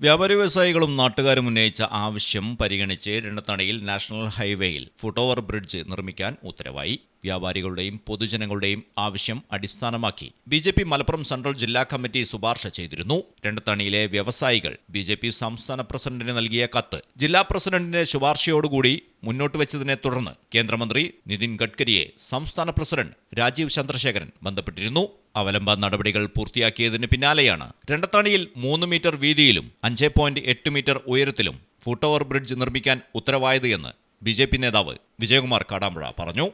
വ്യാപാരി വ്യവസായികളും നാട്ടുകാരും ഉന്നയിച്ച ആവശ്യം പരിഗണിച്ച് രണ്ടത്തണയിൽ നാഷണൽ ഹൈവേയിൽ ഫുട് ഓവർ ബ്രിഡ്ജ് നിർമ്മിക്കാൻ ഉത്തരവായി. വ്യാപാരികളുടെയും പൊതുജനങ്ങളുടെയും ആവശ്യം അടിസ്ഥാനമാക്കി B J P Malappuram central ജില്ലാ കമ്മിറ്റി ശുപാർശ ചെയ്തിരുന്നു. രണ്ടത്തണിയിലെ വ്യവസായികൾ ബി ജെ പി സംസ്ഥാന പ്രസിഡന്റിന് നൽകിയ കത്ത് ജില്ലാ പ്രസിഡന്റിന്റെ ശുപാർശയോടുകൂടി മുന്നോട്ട് വെച്ചതിനെ തുടർന്ന് കേന്ദ്രമന്ത്രി നിതിൻ ഗഡ്കരിയെ സംസ്ഥാന പ്രസിഡന്റ് രാജീവ് ചന്ദ്രശേഖരൻ ബന്ധപ്പെട്ടിരുന്നു. അവലംബ നടപടികൾ പൂർത്തിയാക്കിയതിന് പിന്നാലെയാണ് രണ്ടത്താണിയിൽ മൂന്ന് മീറ്റർ വീതിയിലും അഞ്ച് പോയിന്റ് എട്ട് മീറ്റർ ഉയരത്തിലും ഫുട് ഓവർ ബ്രിഡ്ജ് നിർമ്മിക്കാൻ ഉത്തരവായത് എന്ന് ബി ജെ പി നേതാവ് വിജയകുമാർ കാടാമ്പുഴ പറഞ്ഞു.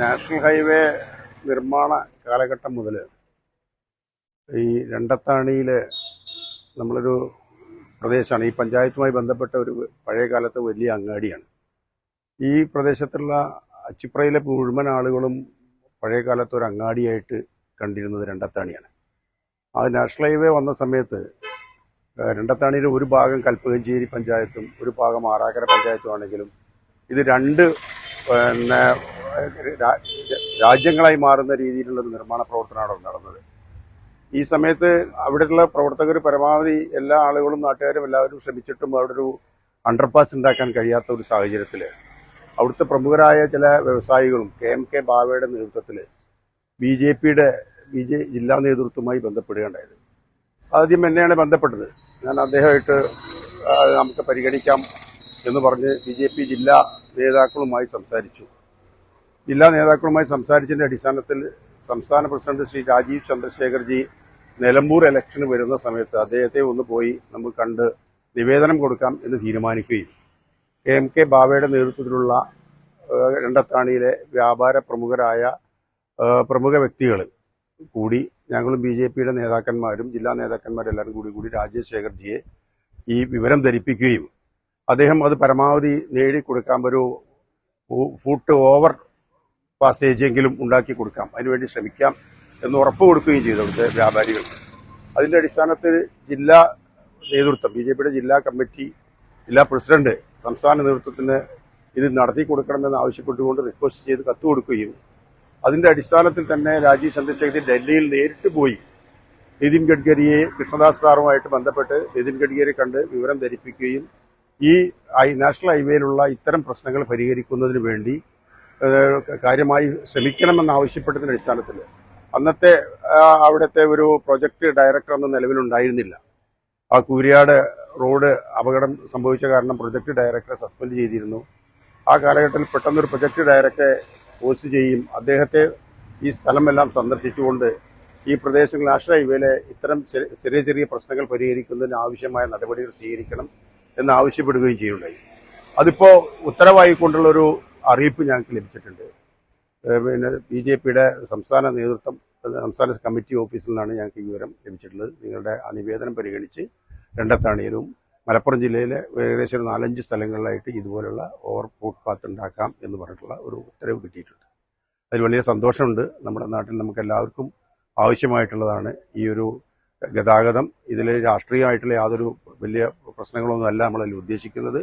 നാഷണൽ ഹൈവേ നിർമ്മാണ കാലഘട്ടം മുതൽ ഈ രണ്ടത്താണിയിൽ നമ്മളൊരു പ്രദേശമാണ്. ഈ പഞ്ചായത്തുമായി ബന്ധപ്പെട്ട ഒരു പഴയ കാലത്തെ വലിയ അങ്ങാടിയാണ്. ഈ പ്രദേശത്തുള്ള അച്ചിപ്രയിലെ മുഴുവൻ ആളുകളും പഴയ കാലത്ത് ഒരു അങ്ങാടിയായിട്ട് കണ്ടിരുന്നത് രണ്ടത്താണിയാണ്. ആ നാഷണൽ ഹൈവേ വന്ന സമയത്ത് രണ്ടത്താണിയുടെ ഒരു ഭാഗം കൽപ്പകഞ്ചേരി പഞ്ചായത്തും ഒരു ഭാഗം ആറാക്കര പഞ്ചായത്തും ആണെങ്കിലും ഇത് രണ്ട് പിന്നെ രാജ്യങ്ങളായി മാറുന്ന രീതിയിലുള്ള ഒരു നിർമ്മാണ പ്രവർത്തനമാണ് അവിടെ നടന്നത്. ഈ സമയത്ത് അവിടെയുള്ള പ്രവർത്തകർ പരമാവധി എല്ലാ ആളുകളും നാട്ടുകാരും എല്ലാവരും ശ്രമിച്ചിട്ടും അവിടെ ഒരു അണ്ടർപാസ് ഉണ്ടാക്കാൻ കഴിയാത്ത ഒരു സാഹചര്യത്തിൽ അവിടുത്തെ പ്രമുഖരായ ചില വ്യവസായികളും കെ എം കെ ബാവയുടെ നേതൃത്വത്തിൽ ബി ജെ പിയുടെ ബി ജെ ജില്ലാ നേതൃത്വവുമായി ബന്ധപ്പെടുകയുണ്ടായത്. ആദ്യം എന്നെയാണ് ബന്ധപ്പെട്ടത്. ഞാൻ അദ്ദേഹമായിട്ട് നമുക്ക് പരിഗണിക്കാം എന്ന് പറഞ്ഞ് ബി ജെ പി ജില്ലാ നേതാക്കളുമായി സംസാരിച്ചു. ജില്ലാ നേതാക്കളുമായി സംസാരിച്ചതിന്റെ അടിസ്ഥാനത്തിൽ സംസ്ഥാന പ്രസിഡന്റ് ശ്രീ രാജീവ് ചന്ദ്രശേഖർജി നിലമ്പൂർ ഇലക്ഷന് വരുന്ന സമയത്ത് അദ്ദേഹത്തെ ഒന്ന് പോയി നമുക്ക് കണ്ട് നിവേദനം കൊടുക്കാം എന്ന് തീരുമാനിക്കുകയും കെ എം കെ ബാബയുടെ നേതൃത്വത്തിലുള്ള രണ്ടത്താണിയിലെ വ്യാപാര പ്രമുഖരായ പ്രമുഖ വ്യക്തികൾ കൂടി ഞങ്ങളും ബി ജെ പിയുടെ നേതാക്കന്മാരും ജില്ലാ നേതാക്കന്മാരെല്ലാവരും കൂടി കൂടി രാജശേഖർജിയെ ശേഖർജിയെ ഈ വിവരം ധരിപ്പിക്കുകയും അദ്ദേഹം അത് പരമാവധി നേടിക്കൊടുക്കാൻ ഒരു ഫുട്ട് ഓവർ പാസേജെങ്കിലും ഉണ്ടാക്കി കൊടുക്കാം. അതിനുവേണ്ടി ശ്രമിക്കാം എന്ന് ഉറപ്പ് കൊടുക്കുകയും ചെയ്തു അവിടുത്തെ വ്യാപാരികൾക്ക്. അതിന്റെ അടിസ്ഥാനത്തിൽ ജില്ലാ നേതൃത്വം ബി ജെ പിയുടെ ജില്ലാ കമ്മിറ്റി ജില്ലാ പ്രസിഡന്റ് സംസ്ഥാന നേതൃത്വത്തിന് ഇത് നടത്തി കൊടുക്കണമെന്ന് ആവശ്യപ്പെട്ടുകൊണ്ട് റിക്വസ്റ്റ് ചെയ്ത് കത്ത് കൊടുക്കുകയും അതിന്റെ അടിസ്ഥാനത്തിൽ തന്നെ രാജീവ് ചന്ദ്രശേഖരി ഡൽഹിയിൽ നേരിട്ട് പോയി നിതിൻ ഗഡ്കരിയെ കൃഷ്ണദാസ് സാറുമായിട്ട് ബന്ധപ്പെട്ട് നിതിൻ ഗഡ്കരിയെ കണ്ട് വിവരം ധരിപ്പിക്കുകയും ഈ നാഷണൽ ഹൈവേയിലുള്ള ഇത്തരം പ്രശ്നങ്ങൾ പരിഹരിക്കുന്നതിന് വേണ്ടി കാര്യമായി ശ്രമിക്കണമെന്ന് ആവശ്യപ്പെട്ടതിന്റെ അടിസ്ഥാനത്തിൽ. അന്നത്തെ അവിടുത്തെ ഒരു പ്രൊജക്ട് ഡയറക്ടർ അന്ന് നിലവിലുണ്ടായിരുന്നില്ല. ആ കൂരിയാട് റോഡ് അപകടം സംഭവിച്ച കാരണം പ്രൊജക്ട് ഡയറക്ടറെ സസ്പെൻഡ് ചെയ്തിരുന്നു. ആ കാലഘട്ടത്തിൽ പെട്ടെന്നൊരു പ്രൊജക്ട് ഡയറക്ടറെ പോസ്റ്റ് ചെയ്യും അദ്ദേഹത്തെ ഈ സ്ഥലമെല്ലാം സന്ദർശിച്ചുകൊണ്ട് ഈ പ്രദേശങ്ങൾ നാഷണൽ ഹൈവേയിലെ ഇത്തരം ചെറിയ ചെറിയ പ്രശ്നങ്ങൾ പരിഹരിക്കുന്നതിന് ആവശ്യമായ നടപടികൾ സ്വീകരിക്കണം എന്ന് ആവശ്യപ്പെടുകയും ചെയ്യുണ്ടായി അതിപ്പോ ഉത്തരവായിക്കൊണ്ടുള്ളൊരു അറിയിപ്പ് ഞങ്ങൾക്ക് ലഭിച്ചിട്ടുണ്ട്. പിന്നെ ബി ജെ പിയുടെ സംസ്ഥാന നേതൃത്വം സംസ്ഥാന കമ്മിറ്റി ഓഫീസിൽ നിന്നാണ് ഞങ്ങൾക്ക് ഈ വിവരം ലഭിച്ചിട്ടുള്ളത്. നിങ്ങളുടെ ആ നിവേദനം പരിഗണിച്ച് രണ്ടത്താണിയിലും മലപ്പുറം ജില്ലയിലെ ഏകദേശം നാലഞ്ച് സ്ഥലങ്ങളിലായിട്ട് ഇതുപോലുള്ള ഓവർ ഫുട്പാത്ത് ഉണ്ടാക്കാം എന്ന് പറഞ്ഞിട്ടുള്ള ഒരു ഉത്തരവ് കിട്ടിയിട്ടുണ്ട്. അതിൽ വലിയ സന്തോഷമുണ്ട്. നമ്മുടെ നാട്ടിൽ നമുക്ക് എല്ലാവർക്കും ആവശ്യമായിട്ടുള്ളതാണ് ഈ ഒരു ഗതാഗതം. ഇതിൽ രാഷ്ട്രീയമായിട്ടുള്ള യാതൊരു വലിയ പ്രശ്നങ്ങളൊന്നുമല്ല നമ്മളതിൽ ഉദ്ദേശിക്കുന്നത്.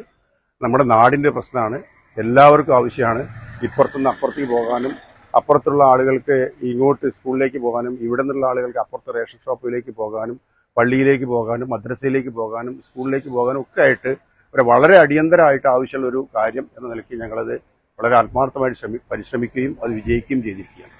നമ്മുടെ നാടിന്റെ പ്രശ്നമാണ്. എല്ലാവർക്കും ആവശ്യമാണ്. ഇപ്പുറത്തുനിന്ന് അപ്പുറത്തേക്ക് പോകാനും അപ്പുറത്തുള്ള ആളുകൾക്ക് ഇങ്ങോട്ട് സ്കൂളിലേക്ക് പോകാനും ഇവിടെ നിന്നുള്ള ആളുകൾക്ക് അപ്പുറത്തെ റേഷൻ ഷോപ്പിലേക്ക് പോകാനും പള്ളിയിലേക്ക് പോകാനും മദ്രസയിലേക്ക് പോകാനും സ്കൂളിലേക്ക് പോകാനും ഒക്കെ ആയിട്ട് ഒരു വളരെ അടിയന്തരമായിട്ട് ആവശ്യമുള്ള ഒരു കാര്യം എന്ന നിലയ്ക്ക് ഞങ്ങളത് വളരെ ആത്മാർത്ഥമായിട്ട് ശ്രമി പരിശ്രമിക്കുകയും അത് വിജയിക്കുകയും ചെയ്തിരിക്കുകയാണ്.